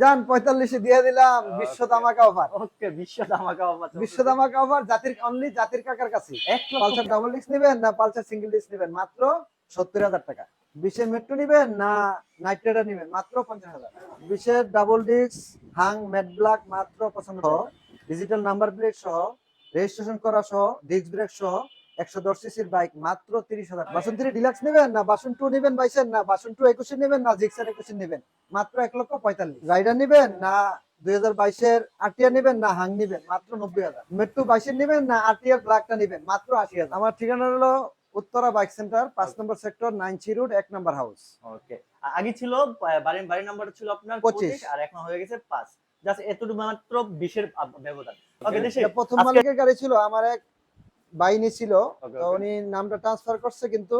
যান পঁয়তাল্লিশে দিয়ে দিলাম বিশ্ব. ধামাকা অফার ওকে বিশ্ব ধামাকা অফার বিশ্ব ধামাকা অফার জাতির অনলি জাতির কাকার কাছে। পালসার ডাবল ডিস্ক নেবেন না পালসার সিঙ্গেল ডিস্ক নেবেন মাত্র সত্তর হাজার টাকা। বিশের মেট্রো নেবেন না নাইট রাইডার নেবেন মাত্র পঞ্চাশ হাজার। বিশের ডাবল ডিস্ক হাং ম্যাট ব্ল্যাক মাত্র পছন্দ ডিজিটাল নাম্বার প্লেট সহ রেজিস্ট্রেশন করা সহ ডিস্ক ব্রেক সহ একশো দশ সিসির বাইক মাত্র তিরিশ হাজার। বাসন থ্রি ডিলাক্স নেবেন না? বাসন টু নেবেন বাইশের না? বাসন টু একুশে নেবেন না? জিক্সার একুশে নেবেন? মাত্র এক লক্ষ পঁয়তাল্লিশ। রাইডার নেবেন না? দুই হাজার বাইশের আরটিআর নেবেন না? হাং নেবেন? মাত্র নব্বই হাজার। মেট্রো বাইশের নেবেন না? আরটিআর ব্ল্যাকটা নেবেন? মাত্র আশি হাজার। আমার ঠিকানা হলো উত্তরা বাইক সেন্টার পাঁচ number sector nine C road এক নম্বর হাউস। ওকে। আগে ছিল নাম্বার ছিল আপনার 25 পঁচিশ আর এখন হয়ে গেছে পাঁচ। জাস্ট এতটুকু মাত্র বিশের ব্যবধান। প্রথম মালিকের গাড়ি ছিল আমার এক বাইনি ছিল তো উনি নামটা ট্রান্সফার করছে কিন্তু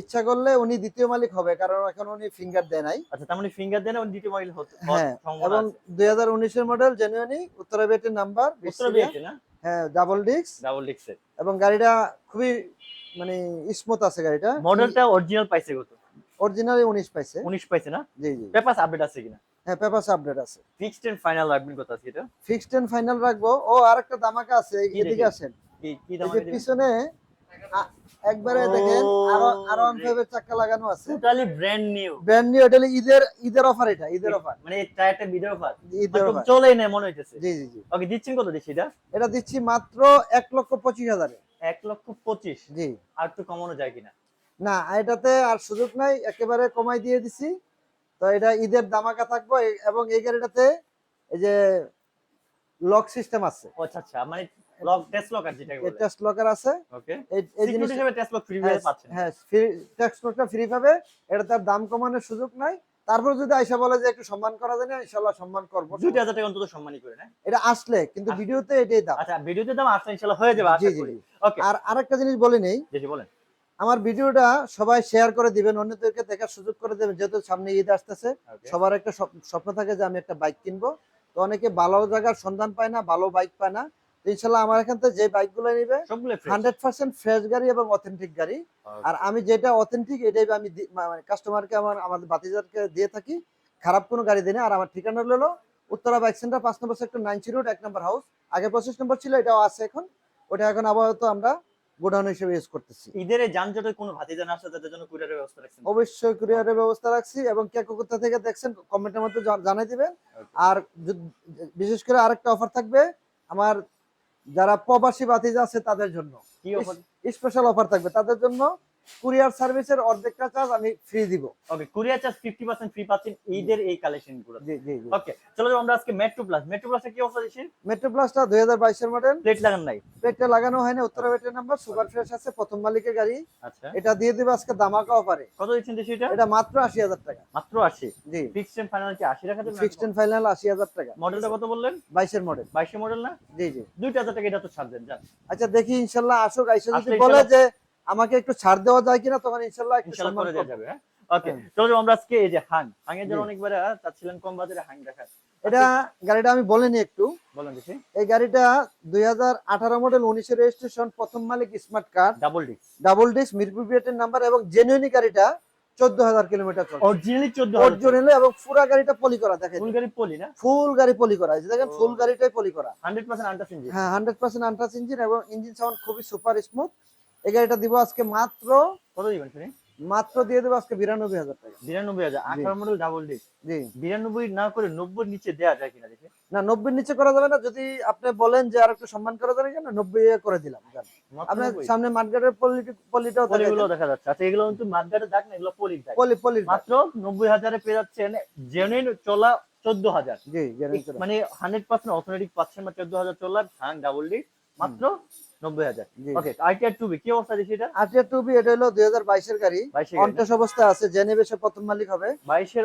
ইচ্ছা করলে উনি দ্বিতীয় মালিক হবে কারণ এখন উনি ফিঙ্গার দেয় নাই। আচ্ছা তার মানে ফিঙ্গার দেন এবং দ্বিতীয় মডেল হতে হ্যাঁ এবং আছে। দুই হাজার উনিশের মডেল জেনুয়ানি উত্তরা বেটের নাম্বার উত্তর বিয়েছে না? হ্যাঁ ডাবল ডিস্ক ডাবল ডিক্সের এবং গাড়িটা খুবই মানে স্মুথ আছে গাড়িটা। মডেলটা অরিজিনাল পাইছে কত? অরিজিনালি উনিশ পাইছে। 19 পাইছে না? জি জি। পেপারস আপডেট আছে কিনা? হ্যাঁ পেপারস আপডেট আছে। ফিক্সড এন্ড ফাইনাল রাখবেন কত আছে এটা? ফিক্সড এন্ড ফাইনাল রাখব। ও আরেকটা দামাকা আছে এদিকে আসেন। কি কি দাম পিছনে একবারে দেখেন আরও আরও অন রে। ফাইভের চাকা লাগানো আছে। Totally brand new brand new এটা ঈদের ঈদের অফার এটা ঈদের অফার মানে এই টায়ারটা ভিডিও অফার ঈদের মানে অফার চলেই না মনে হইতেছে। জি জি জি। ওকে দিচ্ছেন কত দিচ্ছি এটা? এটা দিচ্ছি মাত্র এক লক্ষ পঁচিশ হাজারে। এক লক্ষ পঁচিশ? জি। আর একটু কমানো যায় কিনা? না এটাতে আর সুযোগ নাই একেবারে কমাই দিয়ে দিছি। তো এটা ঈদের দামাকা থাকব এবং এই গাড়িটাতে এই যে লক সিস্টেম আছে। আচ্ছা আচ্ছা মানে লক টেস্ট লক আর যেটা বলে। টেস্ট লকার আছে। ওকে এই জিনিসটা হিসেবে টেস্ট লক ফ্রি হ্যাঁ, পাচ্ছেন। হ্যাঁ ফ্রি টেক্সট লকটা ফ্রি পাবে। এটা তার দাম কমানোর সুযোগ নাই। তারপর যদি আইসা বলে যে একটু সম্মান করা যায় না সম্মান করব। দুইটা হাজার টাকা অন্তত সম্মানী করে না? এটা আসলে কিন্তু ভিডিওতে এটাই দাম। আচ্ছা ভিডিওতে দাম আসলে ইনশাআল্লাহ হয়ে যাবে আশা করি। ওকে আর আরেকটা জিনিস বলে নেই। জি বলেন। আমার ভিডিওটা সবাই শেয়ার করে দিবেন অন্যদেরকে দেখার সুযোগ করে দেবেন যেহেতু সামনে ঈদ আসতেছে। সবার একটা স্বপ্ন থাকে যে আমি একটা বাইক কিনবো। তো অনেকে ভালো জায়গার সন্ধান পায় না ভালো বাইক পায় না। ইনশাল্লাহ আমার এখান থেকে যে বাইকগুলো নিবে হান্ড্রেড পার্সেন্ট ফ্রেশ গাড়ি এবং অথেন্টিক গাড়ি। আর আমি যেটা অথেন্টিক এটাই আমি মানে কাস্টমারকে আমার আমাদের বাতিজারকে দিয়ে থাকি। খারাপ কোনো গাড়ি দিই না আর আমার ঠিকানা হলো উত্তরা বাইক সেন্টার পাঁচ নম্বর সেক্টর নাইন রোড এক নম্বর হাউস আগে পঁচিশ নম্বর ছিল এটাও আছে এখন। ওটা এখন আপাতত আমরা গোডাউন হিসেবে ইউজ করতেছি। ঈদের যানজটে কোনো ভাতিজা না আসে তাদের জন্য কুরিয়ারের ব্যবস্থা রাখছেন? অবশ্যই কুরিয়ারের ব্যবস্থা রাখছি এবং কে কোথা থেকে দেখছেন কমেন্টের মধ্যে জানাই দিবেন। আর বিশেষ করে আরেকটা অফার থাকবে। আমার যারা প্রবাসী বাতিজা আছে তাদের জন্য। স্পেশাল অফার থাকবে। তাদের জন্য কুরিয়ার সার্ভিসের অর্ধেকটা চার্জ আমি ফ্রি দিব। ওকে কুরিয়ার চার্জ 50% ফ্রি পাচ্ছেন ঈদের এই কালেকশনগুলো। জি জি ওকে চলো আমরা আজকে মেট্রো প্লাস মেট্রো প্লাসে কি অফার মেট্রো প্লাসটা দুই হাজার বাইশের মডেল প্লেট লাগান নাই? পেটটা লাগানো উত্তরা নাম্বার সুপার ফ্রেশ আছে প্রথম মালিকের গাড়ি। আচ্ছা। এটা দিয়ে দিবে আজকে দামাকা অফারে কত দিচ্ছেন দেশি এটা? এটা মাত্র আশি হাজার টাকা। মাত্র 80 জি। ফিক্সড এন্ড ফাইনাল কি? 80 টাকা দেবেন ফিক্সড এন্ড ফাইনাল আশি হাজার টাকা। মডেলটা কত বললেন? বাইশের মডেল 22 মডেল না? জি জি। 2000 টাকা এটা তো ছাড় দেন জান আচ্ছা দেখি ইনশাল্লাহ আসুক আইসা যদি বলে যে আমাকে একটু ছাড় দেওয়া যায় কিনা তখন ইনশাল্লাহ একটু করে দেওয়া যাবে হ্যাঁ? ওকে হ্যাঁ। চলো আমরা আজকে এই যে হাং হাং এর অনেকবার চাচ্ছিলেন কম বাজারে হাং দেখার। এটা গাড়িটা আমি বলিনি একটু। বলেন দেখি। এই গাড়িটা রেজিস্ট্রেশন প্রথম মালিক smart card double disc double disc Mirpur বিএটের number এবং জেনুইনি গাড়িটা চোদ্দ হাজার কিলোমিটার চলে অরিজিনালি 14000 অরিজিনাল এবং পুরা গাড়িটা পলি করা দেখেন। ফুল গাড়ি পলি না? ফুল গাড়ি পলি করা দেখেন ফুল গাড়িটাই পলি করা। 100% আন্টাস ইঞ্জিন হ্যাঁ হান্ড্রেড পার্সেন্ট আন্টাস ইঞ্জিন এবং ইঞ্জিন সাউন্ড খুবই সুপার স্মুথ এই গাড়িটা দিব আজকে মাত্র কত দিবেন মাত্র দিয়ে দেবো আজকে বিরানব্বই হাজার টাকা। 92000 18 মডেল ডাবল জি। 92 না করে 90 নিচে দেয়া যায় কিনা দেখি? না নব্বই নিচে করা যাবে না যদি আপনি বলেন যে আর একটু সম্মান করা যাবে কেন নব্বই করে দিলাম আপনার সামনে মাঠগাটের পলি পলিটাও দেখা যাচ্ছে। আচ্ছা এগুলো কিন্তু না এগুলো পলি পলি পলি মাত্র 90000 এ পেয়ে যাচ্ছেন জেনুইন চলা 14000 জি মানে 100% অথেন্টিক পাচ্ছেন বা 14000 চলা হাং ডাবল ডিস্ক মাত্র 90000 জি। ওকে আইটিআর 2 কি অবস্থা দিছি এটা আটিয়া টু এটা হলো দুই হাজার বাইশের গাড়ি। 22 অনটেস আছে জেনেবেসে প্রথম মালিক হবে। 22 এর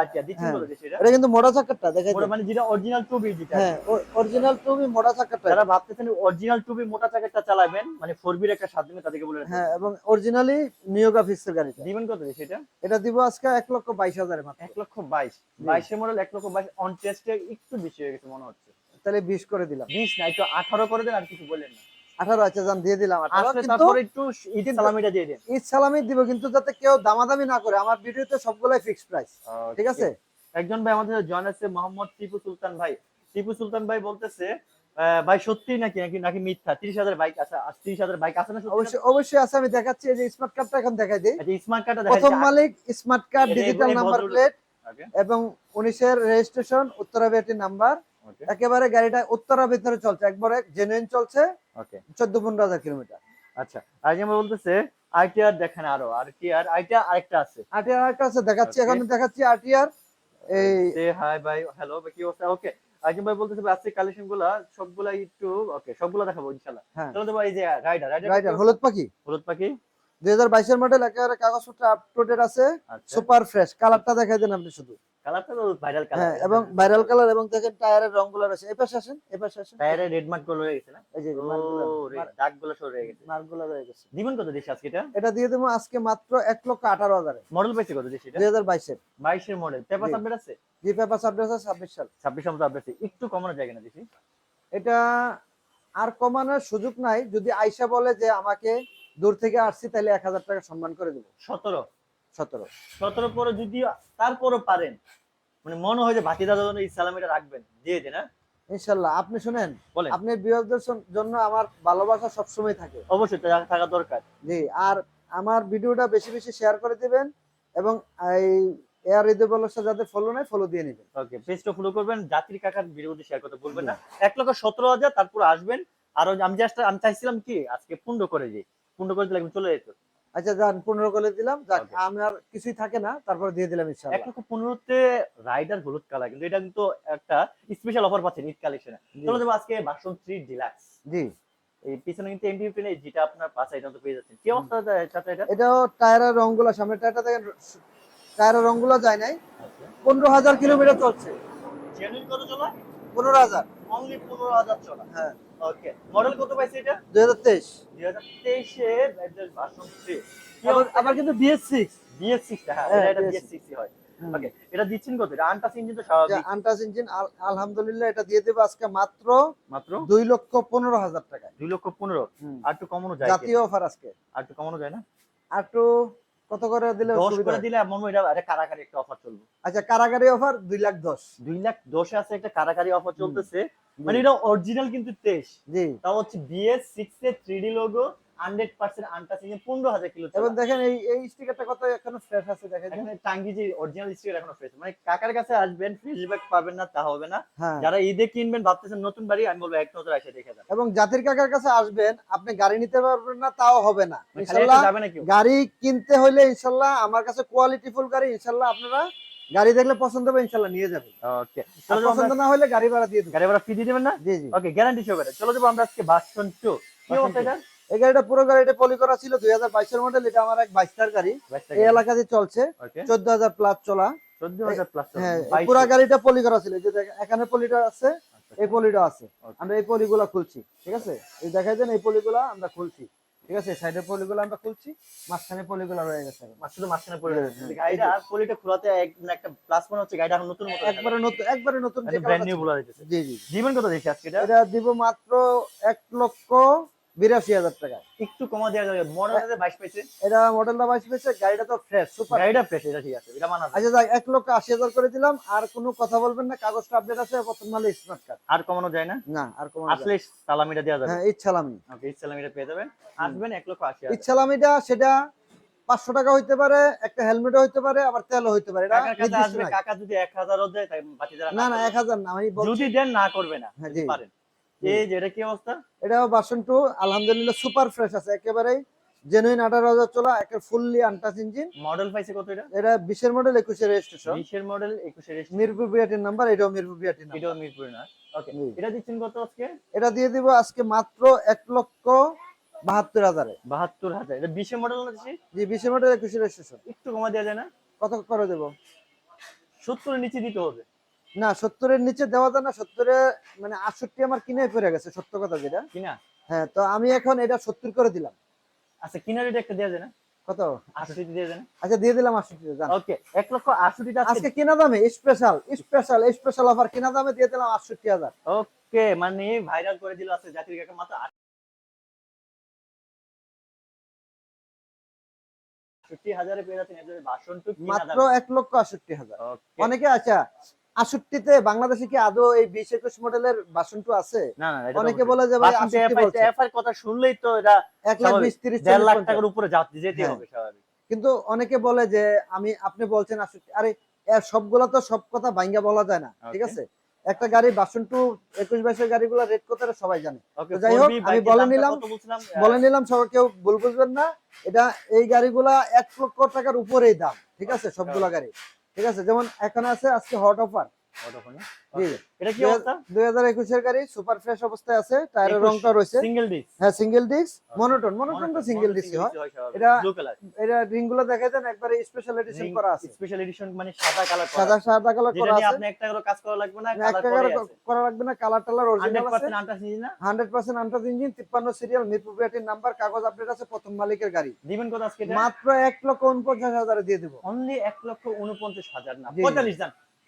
আইটিআর দিচ্ছি হ্যাঁ। এটা এটা কিন্তু মোটা চাকারটা দেখেন মানে যেটা অরিজিনাল 2 যেটা হ্যাঁ অরিজিনাল টু বি চাকারটা। যারা ভাবতেছেন অরিজিনাল 2 মোটা চাকাটা চালাবেন মানে 4 বির একটা স্বাদ দিবেন তাদেরকে বলে হ্যাঁ এবং অরিজিনালি গাড়িটা। দিবেন কত এটা এটা দিব আজকে এক লক্ষ বাইশ হাজারে মাত্র। এক লক্ষ বাইশ। বাইশের মডেল এক লক্ষ বাইশ অন টেস্টে একটু বেশি হয়ে গেছে মনে হচ্ছে। তাহলে বিশ করে দিলাম। বিশ না একটু আঠারো করে দেন আর কিছু বলেন না। আঠারো আছে যান দিয়ে দিলাম তারপরে একটু ঈদ কিন্তু- সালামিটা দিয়ে দেন। ঈদ সালামি দিব কিন্তু যাতে কেউ দামাদামি না করে। আমার ভিডিওতে সবগুলাই ফিক্সড প্রাইস ঠিক আছে? একজন ভাই আমাদের জয়েন আছে মোহাম্মদ টিপু সুলতান ভাই। টিপু সুলতান ভাই বলতেছে ভাই সত্যি নাকি নাকি নাকি মিথ্যা? তিরিশ হাজার বাইক আছে তিরিশ হাজার বাইক আছে না অবশ্যই অবশ্যই আছে আমি দেখাচ্ছি এই যে স্মার্ট কার্ডটা এখন দেখাই দিই। আচ্ছা স্মার্ট কার্ডটা প্রথম মালিক smart card digital number plate এবং উনিশের রেজিস্ট্রেশন উত্তরাবিয়াটি নাম্বার একেবারে গাড়িটা উত্তরা ভিতরে চলছে একবারে জেনুইন চলছে ওকে চোদ্দ পনেরো হাজার কিলোমিটার আচ্ছা আর যেমন বলতেছে আইটিআর দেখেন আরও আইটিআর আইটিআর আরেকটা আছে। আরটিআর একটা আছে দেখাচ্ছি এখন দেখাচ্ছি আরটিআর এই হাই ভাই হ্যালো কি অবস্থা? ওকে আজম ভাই বলতেছে আজকে কালেকশনগুলা সবগুলা একটু ওকে সবগুলা দেখাবো ইনশাআল্লাহ। হ্যাঁ। চলো তো ভাই এই যে রাইডার রাইডার হলুদ পাখি? হলুদ পাখি? দুই হাজার বাইশের মডেল একেবারে কাগজপত্র আপ টু ডেট আছে। সুপার ফ্রেশ কালারটা দেখাই দেন আপনি শুধু। কালারটা তো ভাইরাল কালার হ্যাঁ এবং ভাইরাল কালার এবং দেখেন টায়ারের রংগুলো আছে এই পাশে আসেন এই পাশে আসেন। টায়ারে রেড মার্কগুলো রয়ে গেছে না? এই যে দাগগুলো সরে রয়ে গেছে। মার্কগুলো রয়ে গেছে। দিবেন কত আজকে এটা? এটা দিয়ে দেবো আজকে মাত্র এক লক্ষ আঠারো হাজারে। মডেল পাইছে কত এটা? দুই হাজার বাইশের বাইশের মডেল পেপার। সাবমিট আছে? জি পেপার সাবডেট আছে ছাব্বিশ সাল। ছাব্বিশ মতো আপডেট আছে। একটু কমানো যায় না দেখি? এটা আর কমানোর সুযোগ নাই। যদি আইসা বলে যে আমাকে দূর থেকে আসছি তাহলে এক হাজার টাকা সম্মান করে দেবো। সতেরো। সতেরো। সতেরো পরে যদি তারপরও পারেন মানে মনে হয় যে বাকি দাদা জন্য এই সালামিটা রাখবেন দিয়ে দেন হ্যাঁ? ইনশাল্লাহ। আপনি শুনেন বলেন। আপনি জন্য আমার ভালোবাসা সবসময় থাকে। অবশ্যই থাকা দরকার। জি আর আমার ভিডিওটা বেশি বেশি শেয়ার করে দিবেন এবং এই এয়ার রিদেবলের সাথে যাদের ফলো নেই ফলো দিয়ে নেবেন। ওকে পেজটা ফলো করবেন জাতির কাকার ভিডিওতে শেয়ার করতে ভুলবেন না। এক লক্ষ সতেরো হাজার তারপর আসবেন। আর আমি জাস্ট আমি চাইছিলাম কি আজকে পুন্ড করে যে পুন্ড করে দিলে চলে যেত। আচ্ছা যান পনেরো করে দিলাম। যাক আমার কিছুই থাকে না তারপরে দিয়ে দিলাম এক লক্ষ পনেরোতে রাইডার হলুদ কালার কিন্তু এটা কিন্তু একটা স্পেশাল অফার পাচ্ছেন ঈদ কালেকশনে। চলো আজকে থ্রি ডিলাক্স জি। এই পিছনে কিন্তু এমপি যেটা আপনার তো পেয়ে যাচ্ছেন। কি অবস্থা চাচা এটা? এটাও টায়ারের রংগুলো সামনে টায়ারটা দেখেন টায়ারের রংগুলো যায় নাই। আচ্ছা। পনেরো হাজার কিলোমিটার চলছে। জেনুইন কত চলা? পনেরো হাজার। অনলি পনেরো হাজার চলা। হ্যাঁ। ওকে মডেল কত পাইছে এটা? দুই হাজার তেইশ। দুই হাজার তেইশের ভার্সন থ্রি আবার আবার কিন্তু বিএস সিক্স বিএস সিক্স হ্যাঁ এটা বিএস হয়। ওকে এটা দিচ্ছেন কত? এটা আনটাস ইঞ্জিন তো স্বাভাবিক। আন্টাস ইঞ্জিন আলহামদুলিল্লাহ এটা দিয়ে দেবো আজকে মাত্র মাত্র? দুই লক্ষ পনেরো হাজার টাকায়। দুই লক্ষ পনেরো। আর একটু কমানো যায় জাতীয় অফার আজকে। আর একটু কমানো যায় না? আর একটু কত করে দিলে দশ করে দিলে মনে হয় এটা একটা কারাকারি একটা অফার চলবে। আচ্ছা কারাকারি অফার দুই লাখ দশ। দুই লাখ দশে আছে একটা কারাকারি অফার চলতেছে। মানে এটা অরিজিনাল কিন্তু তেইশ। জি। তাও হচ্ছে বিএস সিক্স এর three D logo hundred percent untouched engine পনেরো হাজার কিলো এবং দেখেন এই এই স্টিকারটা কত এখনও ফ্রেশ আছে দেখেন। এখানে টাঙ্গি যে অরিজিনাল স্টিকার এখনও ফ্রেশ মানে কাকার কাছে আসবেন ফিডব্যাক পাবেন না তা হবে না। হ্যাঁ। যারা ঈদে কিনবেন ভাবতেছেন নতুন বাড়ি আমি বলব এক নজর এসে দেখে যান। এবং জাতির কাকার কাছে আসবেন আপনি গাড়ি নিতে পারবেন না তাও হবে না। মানে গাড়ি কিনতে হলে ইনশাল্লাহ আমার কাছে কোয়ালিটি ফুল গাড়ি ইনশাল্লাহ আপনারা গাড়ি দেখলে পছন্দ হবে ইনশাল্লাহ নিয়ে যাবেন। ওকে পছন্দ না হলে গাড়ি ভাড়া দিয়ে দেবো। গাড়ি ভাড়া ফ্রি দিয়ে দেবেন না? জি জি। ওকে গ্যারান্টি সহকারে। চলো যাব আমরা আজকে ভার্সন টু কি Version অবস্থা এই গাড়িটা পুরো গাড়িটা পলি করা ছিল দুই হাজার বাইশের মডেল এটা আমার এক বাইশটার গাড়ি। এই এলাকাতে চলছে। চোদ্দ হাজার প্লাস চলা। হ্যাঁ পুরো গাড়িটা পলি করা ছিল। যে এখানে পলিটা আছে এই পলিটা আছে। আমরা এই পলিগুলা খুলছি ঠিক আছে? এই দেখাই দেন এই পলিগুলা আমরা খুলছি ঠিক আছে? সাইডের পলিগুলো আমরা খুলছি মাঝখানে পলিগুলা রয়ে গেছে এখন। মাঝখানে। গাড়িটা আর পলিটা খোলাতে একটা প্লাস মনে হচ্ছে গাড়িটা নতুন মতো একবারে নতুন একবারে নতুন ব্র্যান্ড নিউ বলা যাচ্ছে জি জি। জীবন কত আজকে এটা দিব মাত্র এক লক্ষ বিরাশি হাজার টাকা। একটু কমা দেওয়া যাবে। মডেল বাইশ পাইছে এটা মডেলটা বাইশ পেয়েছে গাড়িটা তো ফ্রেশ সুপার গাড়িটা ফ্রেশ এটা ঠিক আছে এটা মানা আচ্ছা যাক এক লক্ষ আশি হাজার করে দিলাম। আর কোনো কথা বলবেন না কাগজটা আপডেট আছে প্রথম মালে স্মার্ট কার্ড আর কমানো যায় না? না আর কোনো আসলে সালামিটা দেওয়া যাবে। হ্যাঁ ইচ্ছালামি ওকে এই সালামিটা পেয়ে যাবেন। আসবেন এক লক্ষ আশি হাজার। ইচ্ছালামিটা সেটা পাঁচশো টাকা হইতে পারে একটা হেলমেটও হইতে পারে আবার তেলও হইতে পারে। কাকা যদি এক হাজারও দেয় না না এক হাজার না আমি যদি দেন না করবে না। হ্যাঁ, পারেন। এই যে এটা কি অবস্থা? এটাও ভার্সন টু আলহামদুলিল্লাহ সুপার ফ্রেশ আছে। একেবারেই জেনুইন আঠারো হাজার চলা একে ফুললি আনটাচ ইঞ্জিন মডেল পাইছে কত এটা? মডেল রেজিস্ট্রেশন মডেল একুশের মিরপুর বিআটির নাম্বার এটাও মিরপুর বিআটির নাম্বার এটাও মিরপুর না? ওকে এটা দিচ্ছেন কত আজকে? এটা দিয়ে দিব আজকে মাত্র এক লক্ষ বাহাত্তর হাজারে। বাহাত্তর হাজার। এটা বিশের মডেল না জি বিশের মডেল একুশে রেজিস্ট্রেশন একটু কমা দেওয়া যায় না? কত করে দেবো? সত্তরের নিচে দিতে হবে। না সত্তরের নিচে দেওয়া যায় না সত্তরে মানে আটষট্টি আমার কিনে পড়ে গেছে সত্য কথা যেটা। কিনা? হ্যাঁ তো আমি এখন এটা সত্তর করে দিলাম। আচ্ছা কিনার এটা একটা দেওয়া যায় না? কত? দিয়ে আচ্ছা দিয়ে দিলাম আটষট্টি ওকে এক লক্ষ আশিটা আজকে কিনা দামে স্পেশাল স্পেশাল স্পেশাল অফার কিনা দামে দিয়ে দিলাম আটষট্টি হাজার। ওকে মানে ভাইরাল করে দিল আছে জাতির কাকা মাত্র আটষট্টি হাজারে পেয়ে যাচ্ছেন এদের মাত্র এক লক্ষ হাজার। অনেকে আচ্ছা আষট্টিতে বাংলাদেশে কি আদৌ এই বিশ একুশ মডেলের বাসনটু আছে? অনেকে বলে যে ভাই কথা শুনলেই তো এটা এক লাখ বিশ তিরিশ দেড় লাখ টাকার উপরে যেতে হ্যাঁ। হবে কিন্তু অনেকে বলে যে আমি আপনি বলছেন আষট্টি আরে সবগুলা তো সব কথা ভাঙ্গা বলা যায় না ঠিক আছে? একটা গাড়ি বাসন টু একুশ বাইশের গাড়িগুলো রেট কত সবাই জানে। যাই হোক, আমি বলে নিলাম, বলে নিলাম সবাই কেউ ভুল বুঝবেন না। এটা এই গাড়িগুলা এক লক্ষ টাকার উপরেই দাম ঠিক আছে? সবগুলা গাড়ি। ঠিক আছে? যেমন এখানে আছে আজকে হট অফার এটা কি অবস্থা? দুই হাজার গাড়ি সুপার ফ্রেশ অবস্থায় আছে টায়ারের রংটা রয়েছে। সিঙ্গেল ডিস্ক হ্যাঁ সিঙ্গেল ডিস্ক মনোটন মনোটন তো সিঙ্গেল ডিস্ক হয়। এটা- এটা রিংগুলো দেন একবারে স্পেশাল এডিশন করা আছে। স্পেশাল এডিশন মানে সাদা কালার সাদা সাদা কালার করা আছে। আপনি একটা করে কাজ করা লাগবে না কালার টাকার করে আছে। করা লাগবে না কালার টালার অরিজিনাল আছে। 100% আনটাস নিয়ে না? হান্ড্রেড পার্সেন্ট আন্টাজ ইঞ্জিন তিপ্পান্ন সিরিয়াল মিরপুর বিআরটির নাম্বার কাগজ আপডেট আছে প্রথম মালিকের গাড়ি। দিবেন কত আজকে মাত্র এক লক্ষ উনপঞ্চাশ হাজারে দিয়ে দিব। অনলি এক লক্ষ উনপঞ্চাশ হাজার না। জি, জি।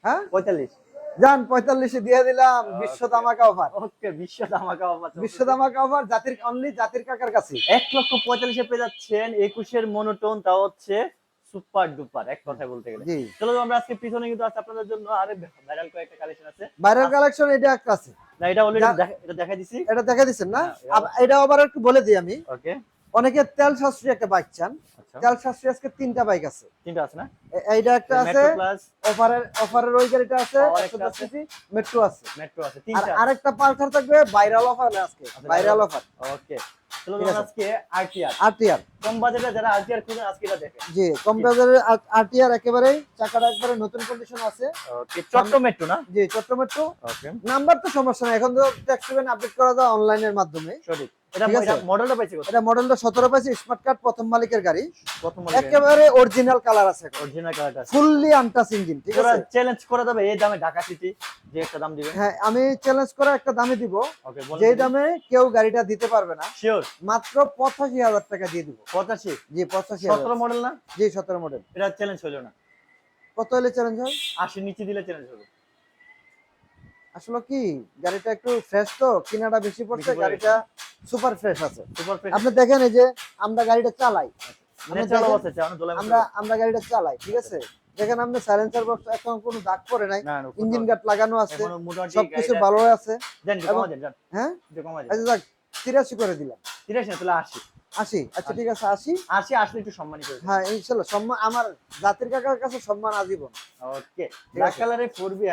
হ্যাঁ? পঁয়তাল্লিশ। যান পঁয়তাল্লিশে দিয়ে দিলাম বিশ্ব. দামাকা অফার ওকে বিশ্ব ধামাকা চলছে। বিশ্ব দামাকা অফার জাতির অনলি জাতির কাকার কাছে। এক লক্ষ পঁয়তাল্লিশে পেয়ে যাচ্ছেন একুশের মনোটোন তা হচ্ছে সুপার ডুপার এক কথায় বলতে গেলে। চলো আমরা আজকে পিছনে কিন্তু আছে আপনাদের জন্য আরে ভাইরাল কয়েকটা কালেকশন আছে। বাইরের কালেকশন এটা একটা আছে। না এটা অলরেডি এটা দেখা দিছি। এটা দেখা দিচ্ছেন না? হ্যাঁ, আব- এটা আবার একটু বলে দিই আমি। ওকে অনেকে তেল সাশ্রয়ী একটা বাইক চান। আচ্ছা। তেল সাশ্রয়ী আজকে তিনটা বাইক আছে। তিনটা আছে না? এইটা একটা আছে অফারের অফারের ওই গাড়িটা আছে। সিসি মেট্রো আছে। মেট্রো আছে। আর আরেকটা পালসার থাকবে ভাইরাল অফার আজকে ভাইরাল অফার ওকে চলো ঠিক আমরা আছে। আজকে আরটিআর আরটিআর কম বাজেটে যারা আরটিআর খুঁজেন আজকে এটা দেখেন। জি কম বাজারের আরটিআর একেবারে চাকাটা একবারে নতুন কন্ডিশন আছে। ওকে চট্ট মেট্রো না? জি চট্ট মেট্রো ওকে। নাম্বার তো সমস্যা নাই এখন তো ট্যাক্স পেমেন্ট আপডেট করা যায় অনলাইনের মাধ্যমে। সঠিক। এটা ঠিক আছে। এটা মডেলটা পাইছে এটা মডেলটা সতেরো পাইছে স্মার্ট কার্ড প্রথম মালিকের গাড়ি। প্রথম মডেল একেবারে অরিজিনাল কালার আছে অরিজিনাল কালারটা ফুললি আনটাচ ইঞ্জিন ঠিক আছে? চ্যালেঞ্জ করে দেবে এই দামে ঢাকা সিটি যে একটা দাম দিবেন হ্যাঁ আমি চ্যালেঞ্জ করে একটা দামে দিব। যে দামে কেউ গাড়িটা দিতে পারবে না। শিওর মাত্র পঁচাশি হাজার টাকা দিয়ে দিব। 85 জি পঁচাশি সতেরো মডেল না? জি সতেরো মডেল এটা চ্যালেঞ্জ হলো না। কত হলে চ্যালেঞ্জ হয়? আশি নিচে দিলে চ্যালেঞ্জ হবে। আসলে কি গাড়িটা একটু ফ্রেশ তো কিনাটা বেশি পড়ছে গাড়িটা সুপার ফ্রেশ আছে। সুপার ফ্রেশ আপনি দেখেন এই যে আমরা গাড়িটা চালাই। আমরা আমরা গাড়িটা চালাই ঠিক আছে? দেখেন আপনি সাইলেন্সার বক্স এখন কোনো দাগ পড়ে নাই। ইঞ্জিন গার্ড লাগানো আছে সবকিছু ভালো আছে। হ্যাঁ? আচ্ছা যাক তিরাশি করে দিলাম। তিরাশি না তাহলে আশি আশি আচ্ছা ঠিক আছে আশি আশি আসলে একটু সম্মানই হ্যাঁ ইনশাল্লাহ সম্মান আমার জাতির কাকার কাছে সম্মান আজীবন। ওকে ব্ল্যাক ফোর বি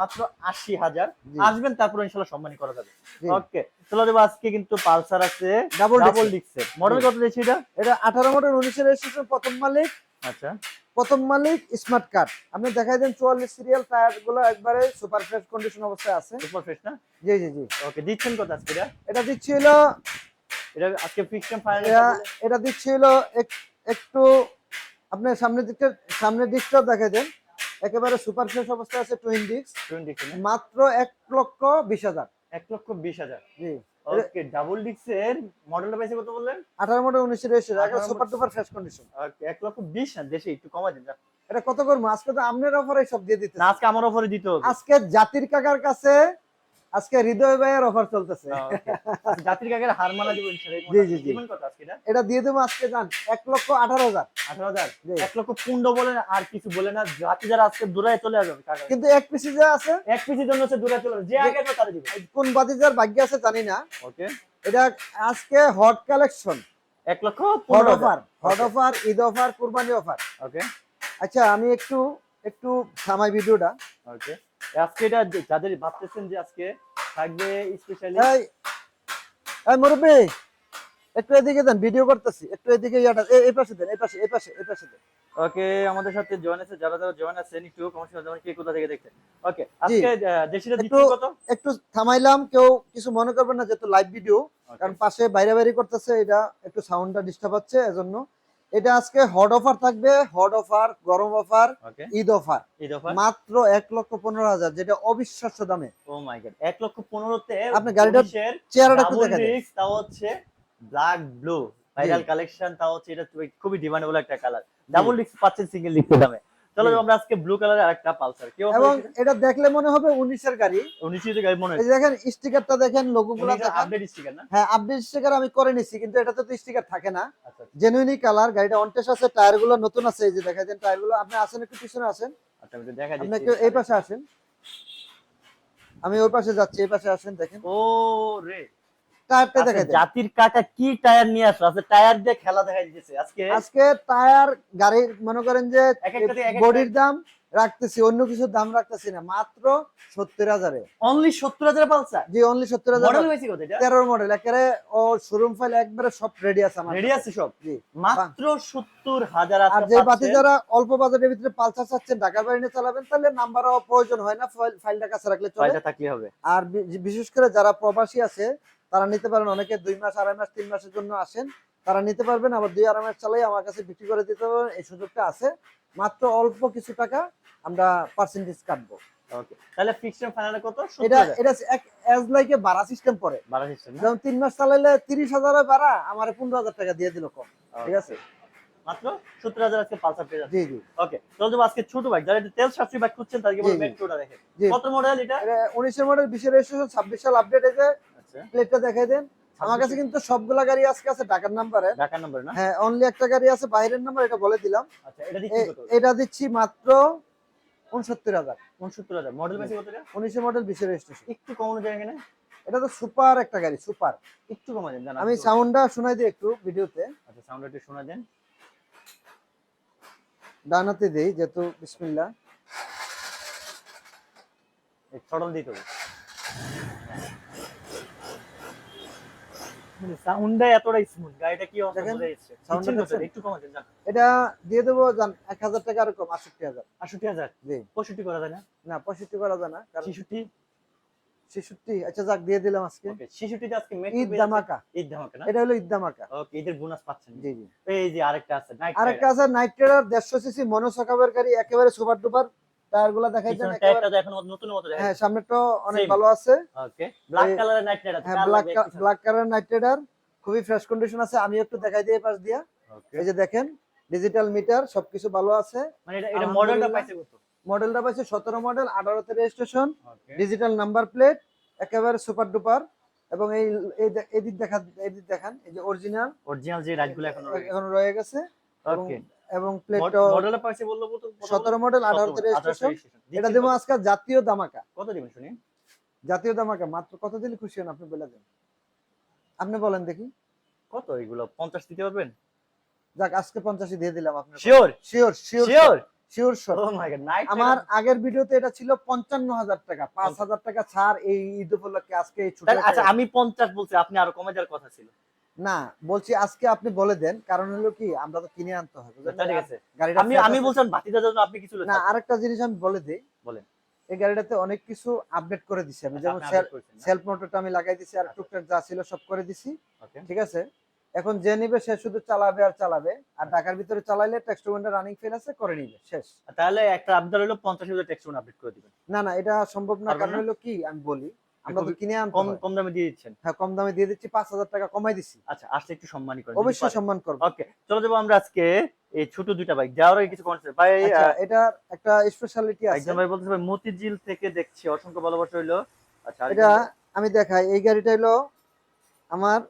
মাত্র আশি হাজার। আসবেন তারপর ইনশাল্লাহ সম্মানই করা যাবে। ওকে চলো দেবো আজকে কিন্তু পালসার আছে ডাবল ডাবল ডিক্সের মডেল। কত দিয়েছি এটা? এটা আঠারো মডেল উনিশের রেজিস্ট্রেশন প্রথম মালিক। আচ্ছা। প্রথম মালিক স্মার্ট কার্ড আপনি দেখাই দেন চুয়াল্লিশ সিরিয়াল টায়ারগুলো একবারে সুপার ফ্রেশ কন্ডিশন অবস্থায় আছে। সুপার ফ্রেশ না? জি জি জি। ওকে দিচ্ছেন কত আজকে এটা? এটা দিচ্ছি হলো এটা আজকে ফিক্সড ফাইনাল এটা এটা দিচ্ছি হলো এক- একটু আপনার সামনের দিকটা সামনের দিকটা দেখাই দেন। একেবারে সুপার ফ্রেশ অবস্থায় আছে টুইন ডিস্ক টোয়েন্টি মাত্র এক লক্ষ বিশ হাজার। এক লক্ষ বিশ হাজার। জি। ওকে ডাবল ডিক্সের মডেলটা পাইছে কত বললেন? আঠারো মডেল উনিশের রেজিস্ট্রেশন একবার 18 সুপার টুপার ফ্রেশ কন্ডিশন ওকে এক লক্ষ বিশ না দেশে একটু কমা দেন এটা কত করব? আজকে তো আমনের অফারে সব দিয়ে দিতে আজকে আমার অফারে দিতে হবে। আজকে জাতির কাকার কাছে আজকে হৃদয় ভাইয়ের অফার চলতেছে। জাতির কাকের হার মানা দিব ইনশাআল্লাহ জি, জি, জি। কত আজকে এটা? এটা দিয়ে দেবো আজকে যান এক লক্ষ আঠারো হাজার। আঠারো হাজার? জি। এক লক্ষ পুন্ড বলে না আর কিছু বলে না। জাতি যারা আজকে দূরে চলে যাবে কাকা কিন্তু এক পিসি যে আছে এক পিসির জন্য হচ্ছে দূরে চলে। যে আগে তো তারা দিবে। কোন বাতিজার ভাগ্য আছে জানি না। ওকে। এটা আজকে হট কালেকশন এক lakh hot offer hot offer Eid offer Qurbani offer okay আচ্ছা আমি একটু একটু থামাই ভিডিওটা ওকে আজকে এটা যাদের ভাবতেছেন যে আজকে থাকবে স্পেশালি এই এই মুরব্বি একটু এদিকে দেন ভিডিও করতেছি। একটু এদিকে ইয়াটা এই- পাশে দেন এই পাশে এই পাশে এই পাশে দেন। ওকে আমাদের সাথে জয়েন আছে যারা যারা জয়েন আছেন একটু কমেন্ট করে কে কোথা থেকে দেখছেন? ওকে আজকে দিচ্ছি কত? একটু থামাইলাম কেউ কিছু মনে করবেন না যেহেতু লাইভ ভিডিও কারণ পাশে বাইরে বাইরে করতেছে এটা একটু সাউন্ডটা ডিস্টার্ব হচ্ছে এজন্য এটা আজকে হট অফার থাকবে হট অফার গরম offer Eid offer Eid offer মাত্র এক লক্ষ পনেরো হাজার যেটা অবিশ্বাস্য দামে। ও মাই গড এক লক্ষ পনেরোতে আপনি গাড়িটা চেহারাটা একটু তাও হচ্ছে ব্ল্যাক ব্লু ফাইনাল কালেকশন তাও হচ্ছে এটা খুবই- ডিমান্ড ডিমান্ডেবল একটা কালার ডাবল ডিস্ক পাচ্ছেন সিঙ্গেল ডিস্ক দামে। চলো আমরা আজকে ব্লু কালারের আরেকটা পালসার। কেউ এবং এটা দেখলে মনে হবে উনিশের গাড়ি। উনিশ গাড়ি মনে এই যে দেখেন স্টিকারটা দেখেন লোগো গুলা আপডেট স্টিকার না? হ্যাঁ আপডেট স্টিকার আমি করে নিছি কিন্তু এটাতে তো স্টিকার থাকে না। আচ্ছা জেনুইনি কালার গাড়িটা অনটেস আছে টায়ারগুলো নতুন আছে এই যে দেখা যান টায়ারগুলো আপনি আসেন একটু পিছনে আসেন। আচ্ছা আমি দেখা আপনি একটু এই পাশে আসেন। আমি ওই পাশে যাচ্ছি এই পাশে আসেন দেখেন। ও রে। টায়ারটা আচ্ছা, জাতির কাকা কি টায়ার নিয়ে আসলো? আচ্ছা টায়ার দিয়ে খেলা দিতেছে। আজকে? আজকে টায়ার গাড়ির মনে করেন যে বডির দাম রাখতেছি অন্য কিছু দাম রাখতেছি না মাত্র সত্তর হাজারে। অনলি সত্তর হাজার পালসার? জি অনলি সত্তর হাজার। মডেল হয়েছে কত তেরোর মডেল একেবারে ও শোরুম ফাইল একবারে সব রেডি আছে আমার রেডি আছে সব? জি। মাত্র সত্তর হাজার আর যে বাতি যারা অল্প বাজারের ভিতরে পালসার চাচ্ছেন ঢাকার বাইরে চালাবেন তাহলে নাম্বারও প্রয়োজন হয় না ফাইল ফাইলটা কাছে রাখলে চলে। থাকলে হবে। আর বিশেষ করে যারা প্রবাসী আছে তারা নিতে পারেন অনেকে দুই মাস আড়াই মাস তিন মাসের জন্য আসেন। তারা নিতে পারবেন আবার দুই আড়াই মাস চালাই আমার কাছে বিক্রি করে দিতে পারবেন এই সুযোগটা আছে। মাত্র অল্প কিছু টাকা আমরা পার্সেন্টেজ কাটবো। তাহলে ফিক্সড ফাইনাল কত? এটা এটা অ্যাজ লাইকে ভাড়া সিস্টেম পরে বাড়া সিস্টেম যেমন তিন মাস চালাইলে তিরিশ হাজারে ভাড়া আমার পনেরো হাজার টাকা দিয়ে দিল কম। ঠিক আছে? মাত্র সত্তর হাজার আজকে পালসার পেয়ে যাচ্ছে। জি জি। ওকে আজকে ছোট বাইক যারা তেল সাশ্রয়ী বাইক খুঁজছেন তাদেরকে জি, মেট্রোটা দেখে কত মডেল এটা? উনিশের মডেল বিশের রেজিস্ট্রেশন ছাব্বিশ সাল আপডেট আচ্ছা প্লেটটা দেখাই দেন। আমার কাছে কিন্তু সবগুলা গাড়ি আজকে আছে ঢাকার নাম্বারে ঢাকা নম্বর না? হ্যাঁ অনলি একটা গাড়ি আছে বাইরের নাম্বার এটা বলে দিলাম। আচ্ছা এটা দিচ্ছি কত? এটা দিচ্ছি মাত্র উনসত্তর হাজার। উনসত্তর হাজার। মডেল বেশি কত এটা? উনিশের মডেল বিশের রেজিস্ট্রেশন একটু কমানো যায় এটা তো সুপার একটা গাড়ি সুপার। একটু কমা দেন আমি সাউন্ডটা শোনাই দিই একটু ভিডিওতে। আচ্ছা সাউন্ড একটু শোনা দেন। ডানাতে দেই যেহেতু বিসমিল্লা এই থ্রটল দিতে হবে সাউন্ডটা এতটা স্মুথ গাড়িটা কি অবস্থা দেখেন, বোঝা যাচ্ছে। sound-টা দিচ্ছেন কত? দেখছেন? একটু কমা দেন এটা দিয়ে দেবো জান এক হাজার টাকা আর কম আটষট্টি হাজার। আটষট্টি হাজার? জি। পঁয়ষট্টি করা যায় না? না পঁয়ষট্টি করা যায় না কারণ ছেষট্টি? ছেষট্টি আচ্ছা যাক দিয়ে দিলাম আজকে। ওকে ছেষট্টিতে আজকে মেট্রো ঈদ ধামাকা। ঈদ ধামাকা না? এটা হলো ঈদ ধামাকা। ওকে ঈদের বোনাস পাচ্ছেন। জি জি। এই যে আরেকটা আছে নাইট আরেকটা আছে নাইট ট্রেডার দেড়শো সিসি মনোসকাবের গাড়ি একেবারে সুপার ডুপার টায়ারগুলা দেখাই একেবারে টায়ারটা এখন নতুন মতো হ্যাঁ সামনেটা অনেক ভালো আছে। ওকে ব্ল্যাক কালারের নাইট রাইডার হ্যাঁ black black colour Knight trader খুবই ফ্রেশ কন্ডিশন আছে আমি একটু দেখাই দিয়ে পাশ দিয়া। এই যে দেখেন ডিজিটাল মিটার সবকিছু ভালো আছে। মানে এটা এটা মডেলটা। পাইছে কত? মডেলটা পাইছে সতেরো মডেল আঠারোতে রেজিস্ট্রেশন ডিজিটাল নাম্বার প্লেট একেবারে সুপার ডুপার এবং এই এই এদিক দেখা এদিক দেখান এই যে অরিজিনাল অরিজিনাল যে রাইডগুলো এখন এখন রয়ে গেছে। ওকে এবং প্লেটটা মডেলটা পাইছে বলল বলতো সতেরো মডেল আঠারোতে রেজিস্ট্রেশন এটা দেবো আজকাল জাতীয় দামাকা কত দিবেন শুনি? জাতীয় দামাকা মাত্র কত দিলে খুশি হন আপনি বলে দেন। আপনি বলেন দেখি। কত এগুলো? 50 দিতে পারবেন? যাক আজকে পঞ্চাশি দিয়ে দিলাম আপনার sure sure sure sure sure sure oh my god Knight আমার আগের ভিডিওতে এটা ছিল পঞ্চান্ন হাজার টাকা। পাঁচ হাজার টাকা ছাড় এই ঈদ উপলক্ষে আজকে এই ছুটি আচ্ছা আমি 50 বলছি আপনি আরও কমে যাওয়ার কথা ছিল। না বলছি আজকে আপনি বলে দেন কারণ হলো কি আমরা তো কিনে আনতে হবে ঠিক আছে। গাড়িটা আমি আমি। বলছিলাম বাতিদার জন্য আপনি কিছু না আরেকটা জিনিস আমি বলে দিই। বলেন। এই গাড়িটাতে অনেক কিছু আপডেট করে দিছি আমি যেমন যেমন সেলফ মোটরটা আমি লাগাই দিছি আর আচ্ছা। টুকটাক যা ছিল সব করে দিছি ঠিক আছে? এখন যে নিবে সে শুধু চালাবে আর চালাবে আর ঢাকার ভিতরে চালাইলে টেক্সট রানিং ফেল আছে করে নিবে শেষ। তাহলে একটা আপডেট হলো 50000 টেক্সট আপডেট করে দিবেন। না না এটা সম্ভব না কারণ? হলো কি আমি বলি আমরা তো কিনে আনতে কম কম দামে দিয়ে দিচ্ছেন? হ্যাঁ কম দামে দিয়ে দিচ্ছি পাঁচ হাজার টাকা কমাই দিছি। আচ্ছা আসলে একটু সম্মানই করেন অবশ্যই সম্মান করব। ওকে চলো যাব আমরা আজকে এই ছোট দুইটা বাইক যাওয়ার আগে কিছু কনসেপ্ট ভাই আচ্ছা এটার একটা স্পেশালিটি আছে। একজন ভাই বলতেছে ভাই মতিঝিল থেকে দেখছি অসংখ্য ভালোবাসা হইল। আচ্ছা এটা আমি দেখাই। এই গাড়িটা হলো আমার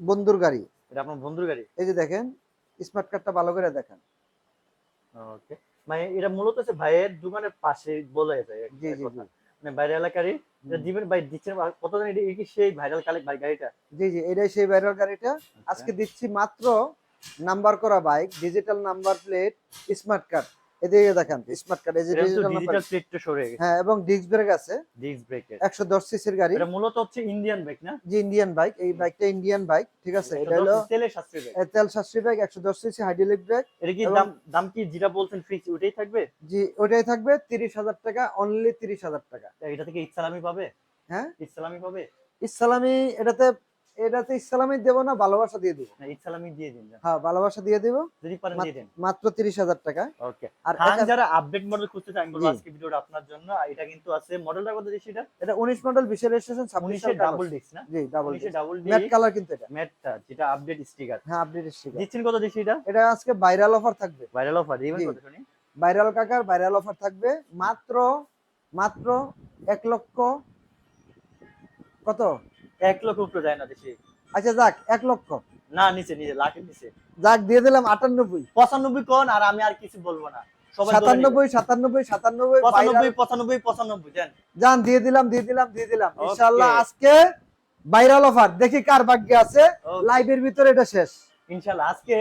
বন্ধুর গাড়ি। এটা আপনার বন্ধুর গাড়ি? এই যে দেখেন স্মার্ট কার্ডটা ভালো করে দেখেন। ওকে মানে এটা মূলত হচ্ছে ভাইয়ের দোকানের পাশে বলা যায়। জি জি মানে ভাইরাল গাড়ি দিবেন ভাই দিচ্ছেন কত জানি এটা কি সেই ভাইরাল কালেক্ট ভাই গাড়িটা? জি জি এটাই সেই ভাইরাল গাড়িটা। আজকে দিচ্ছি মাত্র নাম্বার করা bike digital number plate smart card এদিকে দেখেন স্মার্ট কার্ড এই যে ডিজিটাল প্লেটটা সরে গেছে। হ্যাঁ এবং ডিস্ক ব্রেক আছে। ডিস্ক একশো দশ সিসির গাড়ি। এটা মূলত হচ্ছে ইন্ডিয়ান বাইক না? যে ইন্ডিয়ান বাইক এই বাইকটা ইন্ডিয়ান বাইক ঠিক আছে? এটা হলো শাস্ত্রী বাইক তেল বাইক একশো দশ সিসি হাইড্রোলিক ব্রেক এটা কি দাম দাম কি যেটা বলছেন ফিক্স ওটাই থাকবে? জি ওটাই থাকবে তিরিশ হাজার টাকা অনলি তিরিশ হাজার টাকা। এটা থেকে ইসলামি পাবে? হ্যাঁ? ইসলামি পাবে? ইসলামি এটাতে এটাতে ইসলামি দেবো না ভালোবাসা দিয়ে দেবো। না ইসলামি দিয়ে দিন হ্যাঁ ভালোবাসা দিয়ে দেবো। যদি পারেন দিয়ে দেন। মাত্র তিরিশ হাজার টাকা। ওকে। আর যারা আপডেট মডেল খুঁজতে চান বলব আজকে ভিডিওটা আপনার জন্য। এটা কিন্তু আছে মডেলটা কত দিচ্ছি এটা? এটা উনিশ মডেল বিশের রেজিস্ট্রেশন ছাব্বিশ উনিশে ডাবল ডিস্ক না? জি ডাবল উনিশে ডাবল ম্যাট কালার কিন্তু এটা। ম্যাটটা যেটা আপডেট স্টিকার হ্যাঁ আপডেট স্টিকার দিচ্ছেন কত দিচ্ছি এটা? এটা আজকে ভাইরাল অফার থাকবে। ভাইরাল অফার দিবেন কত শুনি। ভাইরাল কাকার ভাইরাল অফার থাকবে। মাত্র মাত্র এক লক্ষ কত? এক লক্ষ উপরে যায় না দেশে আচ্ছা যাক এক লক্ষ। না নিচে নিচে লাখের নিচে। যাক দিয়ে দিলাম আটানব্বই। পঁচানব্বই কোন আর আমি আর কিছু বলব না। সাতানব্বই সাতানব্বই সাতানব্বই পঁচানব্বই পঁচানব্বই পঁচানব্বই জান দিয়ে দিলাম দিয়ে দিলাম দিয়ে দিলাম। আজকে ভাইরাল অফার দেখি কার ভাগ্যে আছে. লাইভের ভিতরে এটা শেষ। ইনশাল্লাহ আজকে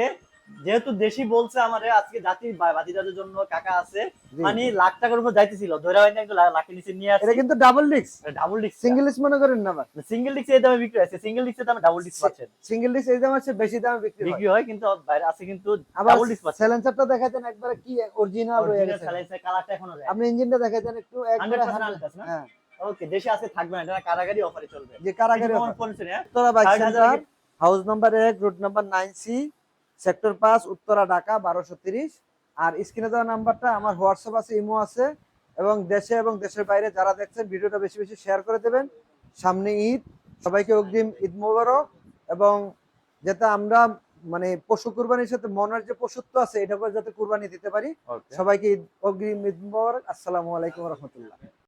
যেহেতু দেশি বলছে আমারে আজকে জাতির বা- বাতিদাদের জন্য কাকা আছে। মানে লাখ টাকার উপর যাইতেছিল ধরে হয় না একটু লাখের নিচে নিয়ে এটা কিন্তু double disc double disc single disc মনে করেন না সিঙ্গেল ডিস্ক এই দামে বিক্রি হচ্ছে সিঙ্গেল ডিস্কের দামে ডাবল ডিস্ক পাচ্ছেন। সিঙ্গেল ডিস্ক এই দাম আছে বেশি দামে বিক্রি হয়। বিক্রি হয় কিন্তু বাইরে আছে কিন্তু ডাবল ডিস্ক পাচ্ছেন। সাইলেন্সারটা দেখাতেন একবারে কি অরিজিনাল রয়ে গেছে। সাইলেন্সার কালারটা এখনও যায় আপনি ইঞ্জিনটা দেখাতেন একটু একবারে 100% 100 100% না? হ্যাঁ। ওকে দেশে আছে থাকবে না এটা কারাগারি অফারে চলবে। যে কারাগারি কেমন offer। পড়ছেন হ্যাঁ? বাইক হাউস নাম্বার এক route number nine C sector পাঁচ উত্তরা ঢাকা বারোশো তিরিশ। আর স্ক্রিনে দেওয়া নাম্বারটা আমার হোয়াটসঅ্যাপ আছে ইমো আছে। এবং দেশে এবং দেশের বাইরে যারা দেখছেন ভিডিওটা বেশি বেশি শেয়ার করে দেবেন। সামনে ঈদ সবাইকে অগ্রিম ঈদ মোবারক। এবং যাতে আমরা মানে পশু কুরবানির সাথে মনের যে পশুত্ব আছে এটা করে যাতে কুরবানি দিতে পারি। সবাইকে ঈদ অগ্রিম ঈদ মোবারক। আসসালামু আলাইকুম রহমতুল্লাহ।